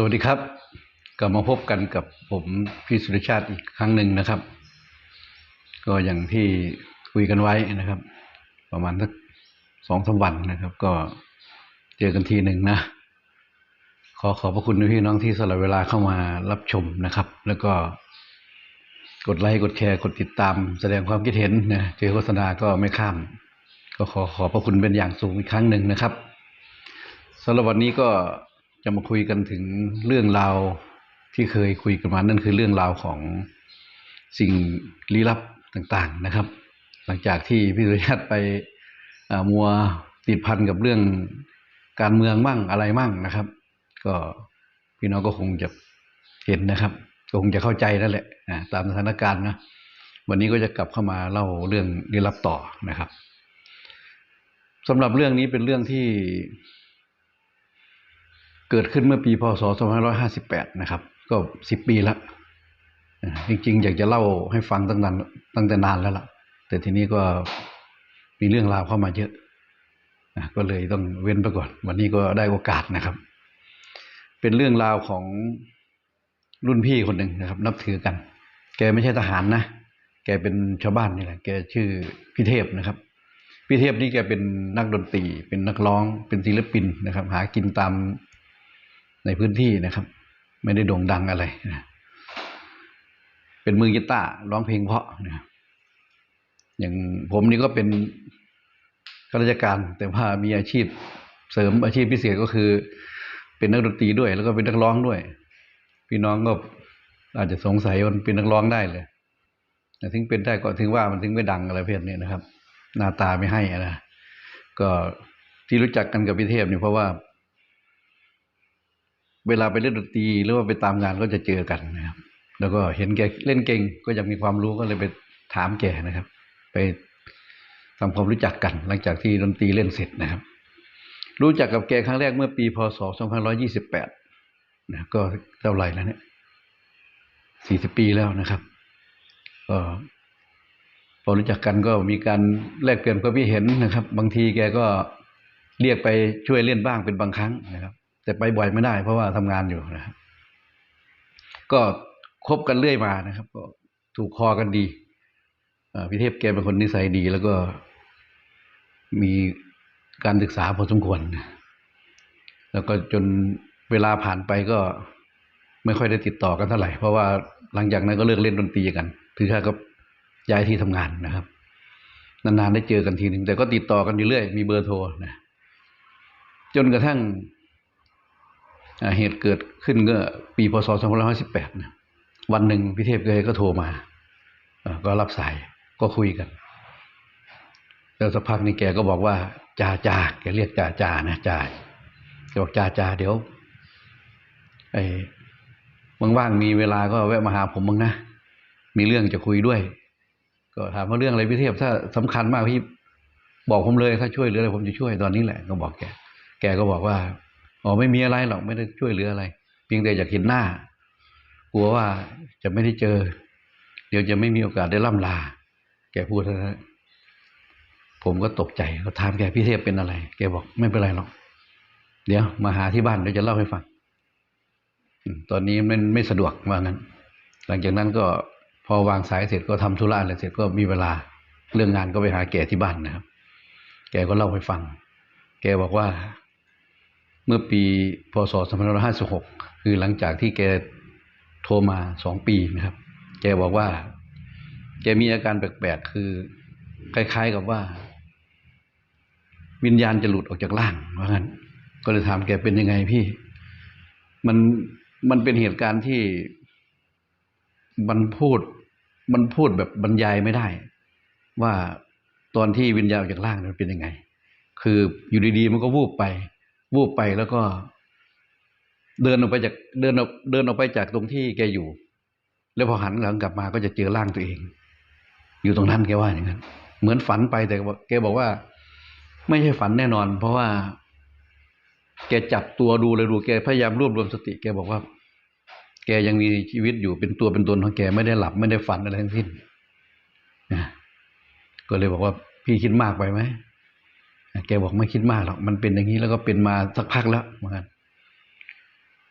สวัสดีครับกลับมาพบกันกับผมพี่สุริชาติอีกครั้งหนึ่งนะครับ ก็อย่างที่คุยกันไว้นะครับ ประมาณสักสองสามวันนะครับ ก็เจอกันทีหนึ่งนะ ขอขอบพระคุณพี่น้องที่สละเวลาเข้ามารับชมนะครับ แล้วก็กดไลค์กดแชร์กดติดตาม แสดงความคิดเห็นนะเจอโฆษณาก็ไม่ข้าม ก็ขอขอบพระคุณเป็นอย่างสูงอีกครั้งหนึ่งนะครับสำหรับวันนี้ก็ จะมาคุยกันถึงเรื่องราวที่เคยคุยกันมานั่นคือเรื่องราวของสิ่งลี้ลับต่างๆนะครับ หลังจากที่พี่สุริยัตไปมัวติดพันกับเรื่องการเมืองมั่งอะไรมั่งนะครับ ก็พี่น้องก็คงจะเห็นนะครับก็คงจะเข้าใจนั่นแหละตามสถานการณ์นะวันนี้ก็จะกลับเข้ามาเล่าเรื่องลี้ลับต่อนะครับสำหรับเรื่องนี้เป็นเรื่องที่ เกิดขึ้นเมื่อปีพศ 2558 นะครับ ก็ 10 ปีแล้วจริงๆ อยากจะเล่าให้ฟังตั้งนานตั้งแต่นานแล้วล่ะ แต่ทีนี้ก็มีเรื่องราวเข้ามาเยอะอะก็เลยต้องเว้นไปก่อน วันนี้ก็ได้โอกาสนะครับ เป็นเรื่องราวของรุ่นพี่คนหนึ่งนะครับ นับถือกัน แกไม่ใช่ทหารนะ แกเป็นชาวบ้านนี่แหละ แกชื่อพี่เทพนะครับ พี่เทพนี่แกเป็นนักดนตรี เป็นนักร้อง เป็นศิลปินนะครับ หากินตาม ในพื้นที่นะครับ ไม่ได้โด่งดังอะไรนะเป็นมือกีตาร์ร้องเพลงเพราะนะครับอย่างผมนี่ก็เป็นข้าราชการ แต่ว่ามีอาชีพเสริมอาชีพพิเศษก็คือ เป็นนักดนตรีด้วย แล้วก็เป็นนักร้องด้วย พี่น้องก็อาจจะสงสัยว่ามันเป็นนักร้องได้เลยแต่ถึงเป็นได้ก็ถึงว่ามันถึงไม่ดังอะไรเพศนี้นะครับ หน้าตาไม่ให้อะนะก็ที่รู้จักกันกับพี่เทพเนี่ยเพราะว่า เวลาไปเล่นดนตรีหรือว่าไปตามงานก็จะเจอกันนะครับ แล้วก็เห็นแกเล่นเก่งก็อยากมีความรู้ก็เลยไปถามแกนะครับ ไปทำความรู้จักกัน หลังจากที่ดนตรีเล่นเสร็จนะครับ รู้จักกับแกครั้งแรกเมื่อปีพศ 2528 นะก็เท่าไหร่แล้วเนี่ย 40 ปีแล้วนะครับก็พอรู้จักกันก็มีการแลกเปลี่ยนความคิดเห็นนะครับ บางทีแกก็เรียกไปช่วยเล่นบ้างเป็นบางครั้งนะครับ แต่ไปบ่อยไม่ได้ เพราะว่าทำงานอยู่นะครับก็คบกันเรื่อยมานะครับ ก็ถูกคอกันดีอ่าพี่เทพแกเป็นคนนิสัยดี แล้วก็มีการศึกษาพอสมควร แล้วก็จนเวลาผ่านไปก็ไม่ค่อยได้ติดต่อกันเท่าไหร่ เพราะว่าหลังจากนั้นก็เลิกเล่นดนตรีกันถือแค่ก็ย้ายที่ทำงานนะครับ นานๆได้เจอกันทีหนึ่งแต่ก็ติดต่อกันอยู่เรื่อย มีเบอร์โทรนะ จนกระทั่ง เหตุเกิดขึ้นก็ปีพศ2518นะวันหนึ่งพี่เทพเคยก็โทรมาก็รับสายก็คุยกันแล้วสักพักนี้แกก็บอกว่าจ่าจ่าแกเรียกจ่าจ่านะจ่าแกบอกจ่าจ่าเดี๋ยวไอ้ว่างๆมีเวลาก็แวะมาหาผมบ้างนะมีเรื่องจะคุยด้วย ก็ถามว่าเรื่องอะไรพี่เทพถ้าสำคัญมากพี่บอกผมเลยถ้าช่วยหลืออะไรผมจะช่วยตอนนี้แหละ ก็บอกแก แกก็บอกว่า อ๋อไม่มีอะไรหรอกไม่ได้ช่วยเหลืออะไร เพียงแต่อยากเห็นหน้า กลัวว่าจะไม่ได้เจอ เดี๋ยวจะไม่มีโอกาสได้ล่ำลา แกพูดเท่านั้นผมก็ตกใจก็ถามแกพี่เทพเป็นอะไร แกบอกไม่เป็นไรหรอก เดี๋ยวมาหาที่บ้านเดี๋ยวจะเล่าให้ฟังตอนนี้มันไม่สะดวกว่างั้น หลังจากนั้นก็พอวางสายเสร็จก็ทำธุระอะไรเสร็จก็มีเวลาเรื่องงานก็ไปหาแกที่บ้านนะครับ แกก็เล่าให้ฟัง แกบอกว่า เมื่อปีพศ2556 คือหลังจากที่แกโทรมาสองปีนะครับ แกบอกว่า แกมีอาการแปลกๆ คือคล้าย ๆกับว่า วิญญาณจะหลุดออกจากร่างว่างั้น ก็เลยถามแกเป็นยังไงพี่ มันมันเป็นเหตุการณ์ที่มันพูดมันพูดแบบบรรยายไม่ได้ ว่าตอนที่วิญญาณออกจากร่างมันเป็นยังไง คืออยู่ดีๆมันก็วูบไป วูบไปแล้วก็ เดินออกไปจากเดินออกเดินออกไปจากตรงที่แกอยู่ แล้วพอหันหลังกลับมาก็จะเจอร่างตัวเอง อยู่ตรงนั้นแกว่าอย่างนั้นเหมือนฝันไปแต่แกบอกว่า ไม่ใช่ฝันแน่นอน เพราะว่า แกจับตัวดูเลยดูแกพยายามรวบรวมสติ แกบอกว่า แกยังมีชีวิตอยู่เป็นตัวเป็นตนของแกไม่ได้หลับไม่ได้ฝันอะไรทั้งสิ้นก็เลยบอกว่าพี่คิดมากไปไหม แกบอกไม่คิดมากหรอกมันเป็นอย่างนี้แล้วก็เป็นมาสักพักแล้วเหมือนกัน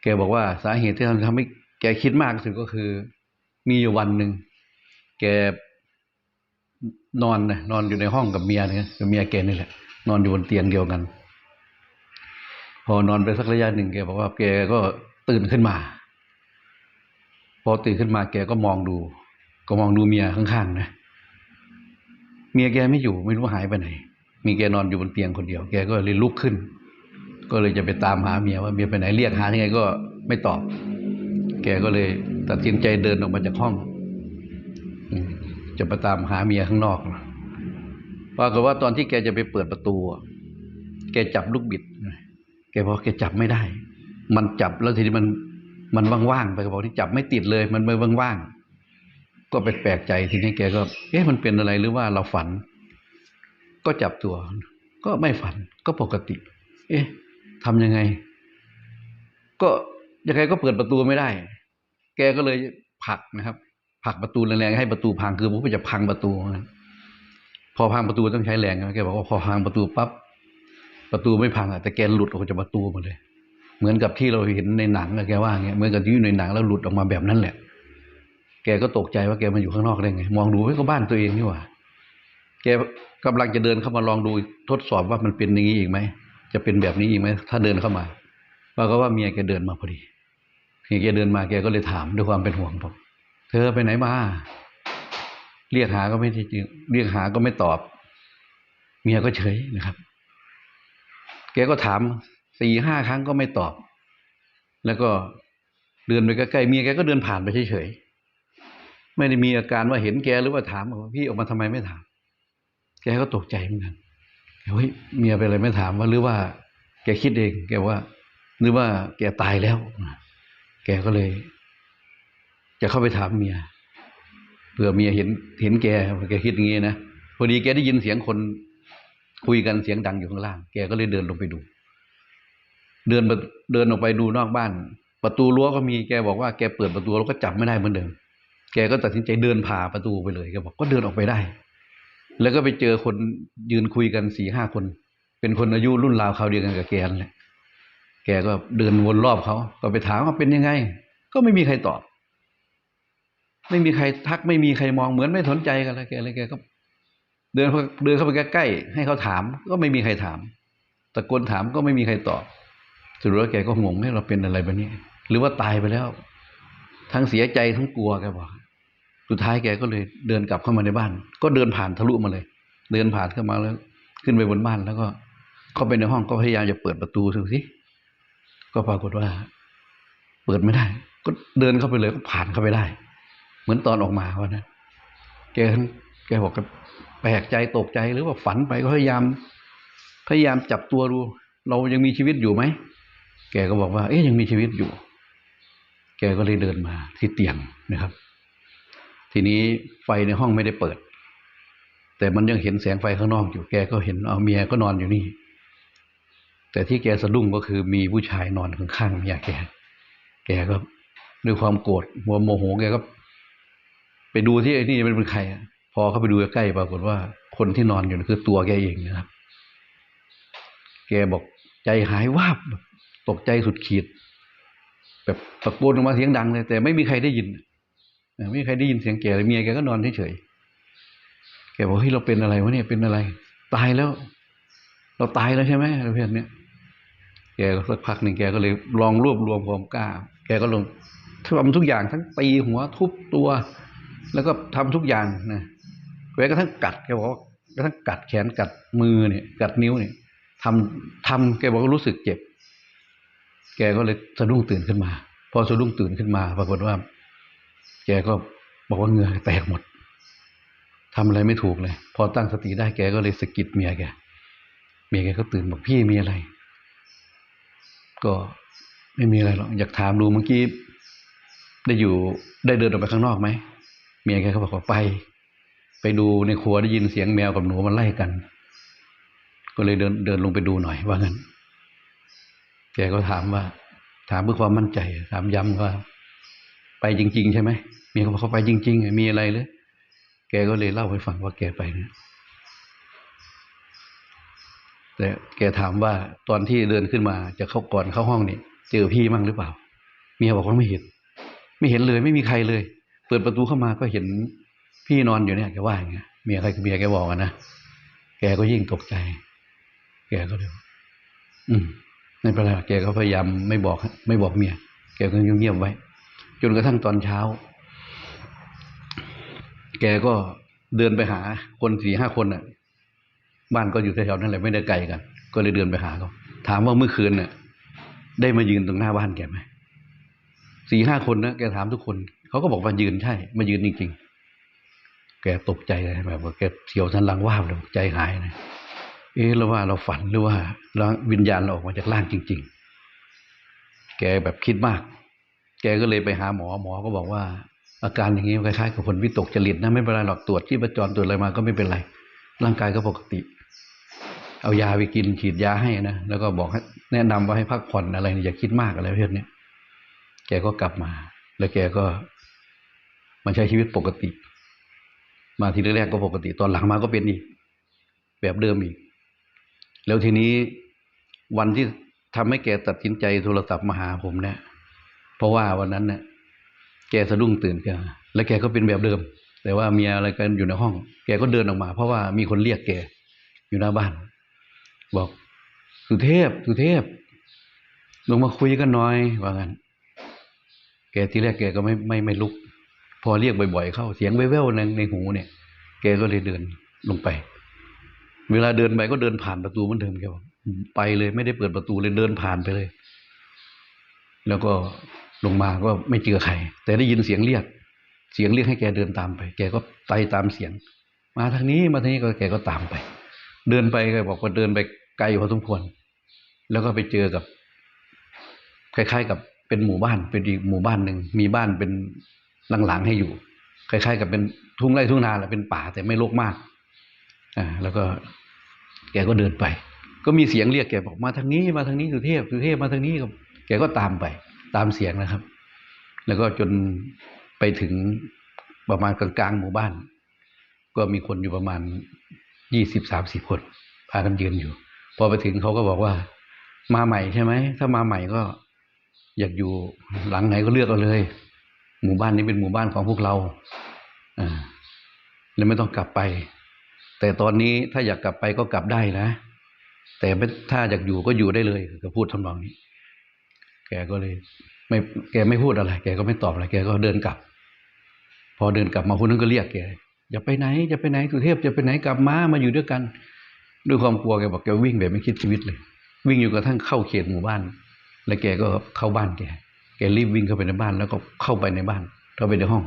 แกบอกว่าสาเหตุที่ทำให้แกคิดมากที่สุดก็คือ มีอยู่วันหนึ่งแกนอนนะนอนอยู่ในห้องกับเมียเนี่ยกับเมียแกนี่แหละ นอนอยู่บนเตียงเดียวกัน พอนอนไปสักระยะหนึ่งแกบอกว่าแกก็ตื่นขึ้นมา พอตื่นขึ้นมา แกก็มองดู ก็มองดูเมียข้างๆนะเมียแกไม่อยู่ไม่รู้หายไปไหน มีแกนอนอยู่บนเตียงคนเดียว แกก็เลยลุกขึ้น ก็เลยจะไปตามหาเมียว่าเมียไปไหนเรียกหายังไงก็ไม่ตอบ แกก็เลยตัดสินใจเดินออกมาจากห้อง จะไปตามหาเมียข้างนอกปรากฏว่าตอนที่แกจะไปเปิดประตู แกจับลูกบิด แกบอกแกจับไม่ได้ มันจับแล้วทีนี้มันมันว่างๆไปก็บอกที่จับไม่ติดเลย มันไม่ว่างๆก็ไปแปลกใจทีนี้แกก็ เอ๊ะมันเป็นอะไรหรือว่าเราฝัน ก็จับตัว ก็ไม่ฝันก็ปกติ เอ๊ะทำยังไง ก็ยังไงก็เปิดประตูไม่ได้ แกก็เลยผลักนะครับผลักประตูแรงๆให้ประตูพังคือผมจะพังประตูนะพอพังประตูต้องใช้แรงนะแกบอกว่าพอพังประตูปั๊บประตูไม่พังอะแต่แกหลุดออกจากประตูหมดเลย เหมือนกับที่เราเห็นในหนังอะแกว่าเงี้ยเหมือนกับที่อยู่ในหนังแล้วหลุดออกมาแบบนั้นแหละ แกก็ตกใจว่าแกมาอยู่ข้างนอกได้ไง มองดูเฮ้ยก็บ้านตัวเองนี่หว่า กกำลังจะเดินเข้ามาลองดูทดสอบว่ามันเป็นอย่างนี้อีกไหมจะเป็นแบบนี้อีกไหมถ้าเดินเข้ามาปรากฏว่าเมียแกเดินมาพอดีเมียแกเดินมาแกก็เลยถามด้วยความเป็นห่วงบอกเธอไปไหนมาเรียกหาก็ไม่จริงเรียกหาก็ไม่ตอบ เมียก็เฉยนะครับ แกก็ถามสี่ห้าครั้งก็ไม่ตอบ แล้วก็เดินไปใกล้ๆเมียแกก็เดินผ่านไปเฉยๆไม่ได้มีอาการว่าเห็นแกหรือว่าถามว่าพี่ออกมาทำไมไม่ถาม แกก็ตกใจเหมือนกันเฮ้ยเมียเป็นอะไรไม่ถามว่าหรือว่า แกคิดเอง แกว่า หรือว่าแกตายแล้ว แกก็เลย จะเข้าไปถามเมียเผื่อเมียเห็นเห็นแกแกคิดอย่างงี้นะพอดีแกได้ยินเสียงคนคุยกันเสียงดังอยู่ข้างล่าง แกก็เลยเดินลงไปดู เดินไปเดินออกไปดูนอกบ้าน ประตูรั้วก็มีแกบอกว่าแกเปิดประตูแล้วก็จับไม่ได้เหมือนเดิม แกก็ตัดสินใจเดินผ่าประตูไปเลยแกบอกก็เดินออกไปได้ แล้วก็ไปเจอคนยืนคุยกันสี่ห้าคน เป็นคนอายุรุ่นราวคราเดียวกันกับแกนแหละแกก็เดินวนรอบเขา ก็ไปถามว่าเป็นยังไง ก็ไม่มีใครตอบ ไม่มีใครทักไม่มีใครมองเหมือนไม่สนใจกันเลยแกเลยแกก็ เดินเดินเข้าไปใกล้ๆให้เขาถาม ก็ไม่มีใครถามตะโกนถามก็ไม่มีใครตอบสุดแล้วแกก็งงให้เราเป็นอะไรแบบนี้ หรือว่าตายไปแล้ว ทั้งเสียใจทั้งกลัวแกบอก สุดท้ายแกก็เลยเดินกลับเข้ามาในบ้าน ก็เดินผ่านทะลุมาเลย เดินผ่านเข้ามาแล้ว ขึ้นไปบนบ้านแล้วก็เข้าไปในห้องก็พยายามจะเปิดประตูดูสิก็ปรากฏว่า เปิดไม่ได้ ก็เดินเข้าไปเลยก็ผ่านเข้าไปได้ เหมือนตอนออกมาวันนั้นแกแกบอกก็แปลกใจตกใจหรือว่าฝันไปก็พยายาม พยายามจับตัวดู เรายังมีชีวิตอยู่ไหมแกก็บอกว่า เอ๊ยยังมีชีวิตอยู่ แกก็เลยเดินมาที่เตียงนะครับ ทีนี้ไฟในห้องไม่ได้เปิด แต่มันยังเห็นแสงไฟข้างนอกอยู่แกก็เห็นเอาเมียก็นอนอยู่นี่ แต่ที่แกสะดุ้งก็คือมีผู้ชายนอนข้างๆเมียแกแกก็ด้วยความโกรธโมโมโหแกก็ ไปดูที่ไอ้นี่มันเป็นใครพอเข้าไปดูใกล้ปรากฏว่า คนที่นอนอยู่คือตัวแกเองนะครับ แกบอกใจหายวาบตกใจสุดขีด แบบตะโกนออกมาเสียงดังเลยแต่ไม่มีใครได้ยิน ไม่มีใครได้ยินเสียงแกเลยเมียแกก็นอนเฉยๆแกบอกเฮ้ยเราเป็นอะไรวะเนี่ยเป็นอะไร ตายแล้ว เราตายแล้วใช่ไหมอะไรแบบเนี้ยแกก็สักพักหนึ่งแกก็เลยลองรวบรวมความกล้า แกก็ลงทำทุกอย่างทั้งตีหัวทุบตัว แล้วก็ทำทุกอย่างนะแม้กระทั่งกัดแกบอกว่ากระทั่งกัดแขนกัดมือเนี่ย กัดนิ้วเนี่ยทำทำแกบอกว่ารู้สึกเจ็บ แกก็เลยสะดุ้งตื่นขึ้นมา พอสะดุ้งตื่นขึ้นมา ปรากฏว่า แกก็บอกว่าเงื่อแตกหมดทำอะไรไม่ถูกเลย พอตั้งสติได้แกก็เลยสะกิดเมียแก เมียแกก็ตื่นบอกพี่มีอะไร ก็ไม่มีอะไรหรอกอยากถามดูเมื่อกี้ได้อยู่ได้เดินออกไปข้างนอกไหมเมียแกก็บอกว่าไป ไปดูในครัวได้ยินเสียงแมวกับหนูมันไล่กัน ก็เลยเดินเดินลงไปดูหน่อยว่างั้นแกก็ถามว่า ถามเพื่อความมั่นใจ ถามย้ำว่า ไปจริง ๆ ใช่ไหมเมียก็บอกเขาไปจริง ๆ มีอะไรเลยแกก็เลยเล่าให้ฟังว่าแกไปเนี่ยแต่แกถามว่าตอนที่เดินขึ้นมาจะเข้าก่อนเข้าห้องนี่เจอพี่มั่งหรือเปล่า เมียบอกว่าไม่เห็น ไม่เห็นเลยไม่มีใครเลย เปิดประตูเข้ามาก็เห็นพี่นอนอยู่เนี่ยแกว่าอย่างเงี้ยเมียใครเมียแกบอกนะแกก็ยิ่งตกใจ แกก็เลยบอกอืมไม่เป็นไรหรอกแกก็พยายามไม่บอก ไม่บอกเมีย แกก็เงียบๆไว้ จนกระทั่งตอนเช้า แกก็เดินไปหาคนสี่ห้าคนน่ะ บ้านก็อยู่แถวๆนั้นแหละไม่ได้ไกลกัน ก็เลยเดินไปหาเขาถามว่าเมื่อคืนน่ะ ได้มายืนตรงหน้าบ้านแกไหมสี่ห้าคนนะแกถามทุกคนเขาก็บอกว่ายืนใช่ มายืนจริงๆ แกตกใจเลยแบบว่าแกเสียวสันลังว่าเลยใจหายนะเอ๊ะแล้วว่าเราฝันหรือว่าวิญญาณเราออกมาจากร่างจริง ๆ แกแบบคิดมาก กก็เลยไปหาหมอหมอก็บอกว่า อาการอย่างนี้คล้ายๆกับคนวิตกจริตนะไม่เป็นไรหรอกตรวจที่ประจรตรวจอะไรมาก็ไม่เป็นไร ร่างกายก็ปกติ เอายาไปกินฉีดยาให้นะแล้วก็บอกให้แนะนำว่าให้พักผ่อนอะไรอย่าคิดมากอะไรประเภทเนี้ยแกก็กลับมา แล้วแกก็มาใช้ชีวิตปกติ มาทีแรกก็ปกติ ตอนหลังมาก็เป็นอีกแบบเดิมอีก แล้วทีนี้วันที่ทำให้แกตัดสินใจโทรศัพท์มาหาผมเนี่ย เพราะว่าวันนั้นเนี่ยแกสะดุ้งตื่นแกแล้วแกก็เป็นแบบเดิม แต่ว่าเมียอะไรกันอยู่ในห้อง แกก็เดินออกมา เพราะว่ามีคนเรียกแกอยู่หน้าบ้าน บอกสุเทพสุเทพ ลงมาคุยกันหน่อยว่างั้นแกที่แรกแกก็ไม่ไม่ไม่ลุก พอเรียกบ่อยๆเข้าเสียงแว่วๆในในหูเนี่ย แกก็เลยเดินลงไป เวลาเดินไปก็เดินผ่านประตูเหมือนเดิมแกบอกไปเลยไม่ได้เปิดประตูเลยเดินผ่านไปเลย แล้วก็ ลงมาก็ไม่เจอใคร แต่ได้ยินเสียงเรียก เสียงเรียกให้แกเดินตามไป แกก็ไปตามเสียง มาทางนี้มาทางนี้ก็แกก็ตามไป เดินไปก็บอกว่าเดินไปไกลพอสมควร แล้วก็ไปเจอกับ คล้ายๆ กับเป็นหมู่บ้านเป็นอีกหมู่บ้านหนึ่งมีบ้านเป็นหลังๆให้อยู่ คล้าย ๆ กับเป็นทุ่งไร่ทุ่งนาแหละเป็นป่าแต่ไม่รกมากอ่าแล้วก็แกก็เดินไป ก็มีเสียงเรียกแกบอกมาทางนี้มาทางนี้สุเทพสุเทพมาทางนี้ก็แกก็ตามไป ตามเสียงนะครับ แล้วก็จนไปถึงประมาณกลางๆหมู่บ้าน ก็มีคนอยู่ประมาณยี่สิบสามสิบคน พากันยืนอยู่ พอไปถึงเขาก็บอกว่า มาใหม่ใช่ไหม ถ้ามาใหม่ก็ อยากอยู่หลังไหนก็เลือกเอาเลย หมู่บ้านนี้เป็นหมู่บ้านของพวกเราอ่าแล้วไม่ต้องกลับไป แต่ตอนนี้ถ้าอยากกลับไปก็กลับได้นะ แต่ถ้าอยากอยู่ก็อยู่ได้เลยก็พูดทำนองนี้ แกก็เลย ไม่แกไม่พูดอะไร แกก็ไม่ตอบอะไร แกก็เดินกลับ พอเดินกลับมาคนนั้นก็เรียกแกอย่าไปไหนอย่าไปไหนสุเทพจะไปไหนกลับมามาอยู่ด้วยกัน ด้วยความกลัวแกบอกแกวิ่งแบบไม่คิดชีวิตเลย วิ่งอยู่กระทั่งเข้าเขตหมู่บ้าน แล้วแกก็เข้าบ้านแกแกรีบวิ่งเข้าไปในบ้าน แล้วก็เข้าไปในบ้านเข้าไปในห้อง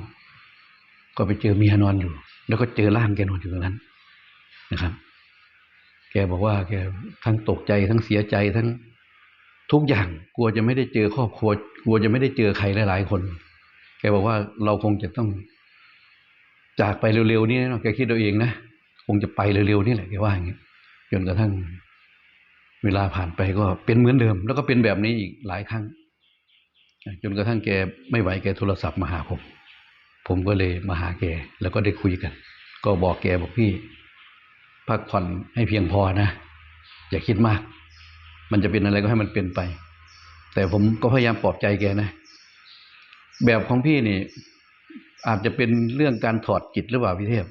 ก็ไปเจอเมียนอนอยู่ แล้วก็เจอร่างแกนอนอยู่ตรงนั้นนะครับ แกบอกว่าแกทั้งตกใจทั้งเสียใจทั้ง ทุกอย่างกลัวจะไม่ได้เจอครอบครัว กลัวจะไม่ได้เจอใครหลายๆคน แกบอกว่าเราคงจะต้อง จากไปเร็วๆนี่นะแกคิดเอาเองนะคงจะไปเร็วๆนี่แหละแกว่าอย่างนี้จนกระทั่ง เวลาผ่านไปก็เป็นเหมือนเดิม แล้วก็เป็นแบบนี้อีกหลายครั้งจนกระทั่งแกไม่ไหวแกโทรศัพท์มาหาผม ผมก็เลยมาหาแก แล้วก็ได้คุยกัน ก็บอกแกบอกพี่พักผ่อนให้เพียงพอนะ อย่าคิดมาก มันจะเป็นอะไรก็ให้มันเป็นไป แต่ผมก็พยายามปลอบใจแกนะ แบบของพี่นี่ อาจจะเป็นเรื่องการถอดจิตหรือเปล่าพี่เทพ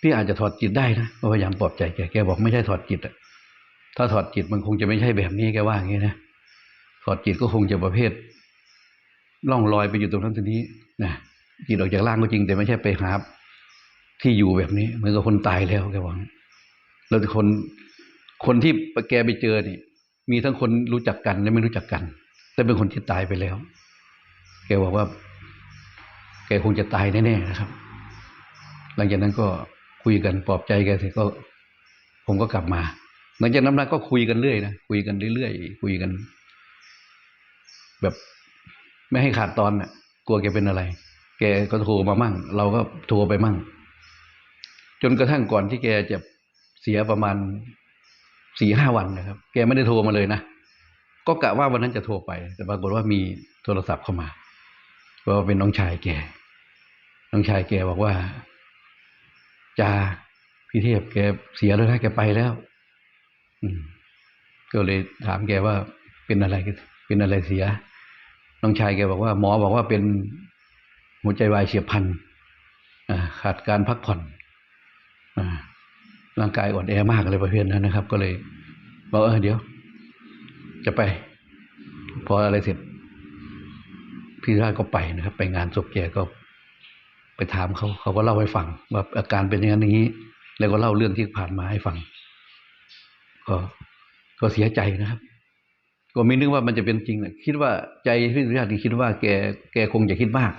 พี่อาจจะถอดจิตได้นะพยายามปลอบใจแก แกบอกไม่ใช่ถอดจิตอะถ้าถอดจิตมันคงจะไม่ใช่แบบนี้แกว่าอย่างนี้นะ ถอดจิตก็คงจะประเภท ล่องลอยไปอยู่ตรงนั้นตรงนี้นะจิตออกจากร่างก็จริงแต่ไม่ใช่ไปหาที่อยู่แบบนี้เหมือนกับคนตายแล้วแกบอกแล้วคน คนที่แกไปเจอนี่มีทั้งคนรู้จักกันและไม่รู้จักกัน แต่เป็นคนที่ตายไปแล้ว แกบอกว่า แกคงจะตายแน่ๆนะครับ หลังจากนั้นก็คุยกันปลอบใจแกเสร็จก็ ผมก็กลับมา หลังจากนั้นก็คุยกันเรื่อยนะคุยกันเรื่อยๆคุยกัน แบบไม่ให้ขาดตอนน่ะ กลัวแกเป็นอะไร แกก็โทรมามั่ง เราก็โทรไปมั่ง จนกระทั่งก่อนที่แกจะเสียประมาณ สี่ห้าวันนะครับ แกไม่ได้โทรมาเลยนะก็กะว่าวันนั้นจะโทรไป แต่ปรากฏว่ามีโทรศัพท์เข้ามาว่าเป็นน้องชายแกน้องชายแกบอกว่าจาพี่เทพแกเสียแล้วนะแกไปแล้ว อืมก็เลยถามแกว่าเป็นอะไรเป็นอะไรเสีย น้องชายแกบอกว่า หมอบอกว่าเป็นหัวใจวายเฉียบพลันอ่าขาดการพักผ่อนอ่า ร่างกายอ่อนแอมากอะไรประเภทนั้นนะครับ ก็เลยบอกเออเดี๋ยว จะไป พออะไรเสร็จพี่ราชก็ไปนะครับ ไปงานศพแกก็ ไปถามเขาเขาก็เล่าให้ฟังว่าอาการเป็นอย่างนั้นอย่างนี้ แล้วก็เล่าเรื่องที่ผ่านมาให้ฟัง ก็ก็เสียใจนะครับก็ไม่นึกว่ามันจะเป็นจริงนะคิดว่าใจพี่สุริยาติคิดว่าแกแกคงจะคิดมาก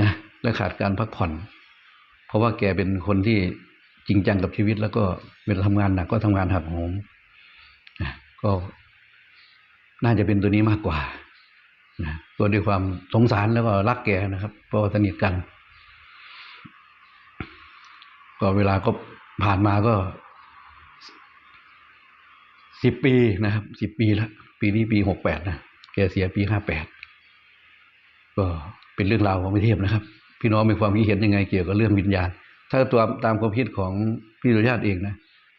นะและขาดการพักผ่อน เพราะว่าแกเป็นคนที่ จริงจังกับชีวิต แล้วก็เวลาทำงานหนักก็ทำงานหักโหมนะก็น่าจะเป็นตัวนี้มากกว่านะก็ด้วยความสงสารแล้วก็รักแกนะครับ เพราะว่าสนิทกัน ก็เวลาก็ผ่านมาก็สิบปีนะครับสิบปีแล้วปีนี้ปีหกแปดนะแกเสียปีห้าแปดก็เป็นเรื่องราวของพิเทพนะครับ พี่น้องมีความคิดเห็นยังไงเกี่ยวกับเรื่องวิญญาณ ถ้าตัวตามความคิดของพี่ดุญาติเองนะ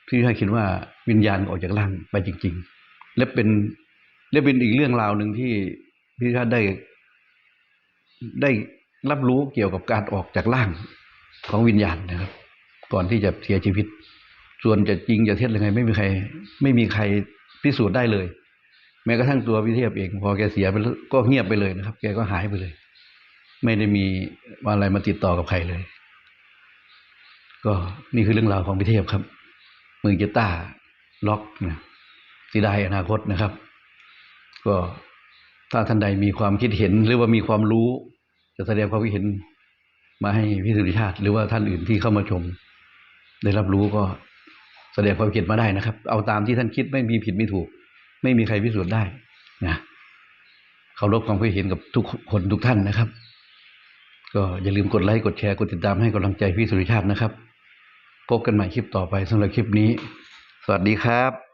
พี่ให้คิดว่าวิญญาณออกจากร่างไปจริง ๆ และเป็นและเป็นอีกเรื่องราวหนึ่งที่พี่ดุญาติได้ ได้รับรู้เกี่ยวกับการออกจากร่างของวิญญาณนะครับ ก่อนที่จะเสียชีวิต ส่วนจะจริงจะเท็จยังไง ไม่มีใคร ไม่มีใครพิสูจน์ได้เลย แม้กระทั่งตัวพิเทพเอง พอแกเสียไปแล้วก็เงียบไปเลยนะครับ แกก็หายไปเลย ไม่ได้มีอะไรมาติดต่อกับใครเลย ก็นี่คือเรื่องราวของพิเทพครับ มือกีตาร์ล็อกนะสีได้อนาคตนะครับ ก็ถ้าท่านใดมีความคิดเห็นหรือว่ามีความรู้ จะแสดงความคิดเห็นมาให้พี่สุริชาติ หรือว่าท่านอื่นที่เข้ามาชม ได้รับรู้ก็แสดงความคิดมาได้นะครับ เอาตามที่ท่านคิดไม่มีผิดไม่ถูก ไม่มีใครพิสูจน์ได้นะเคารพความคิดเห็นกับทุกคนทุกท่านนะครับ ก็อย่าลืมกดไลค์กดแชร์กดติดตามให้กำลังใจพี่สุริชาตินะครับ พบกันใหม่คลิปต่อไปสำหรับคลิปนี้ สวัสดีครับ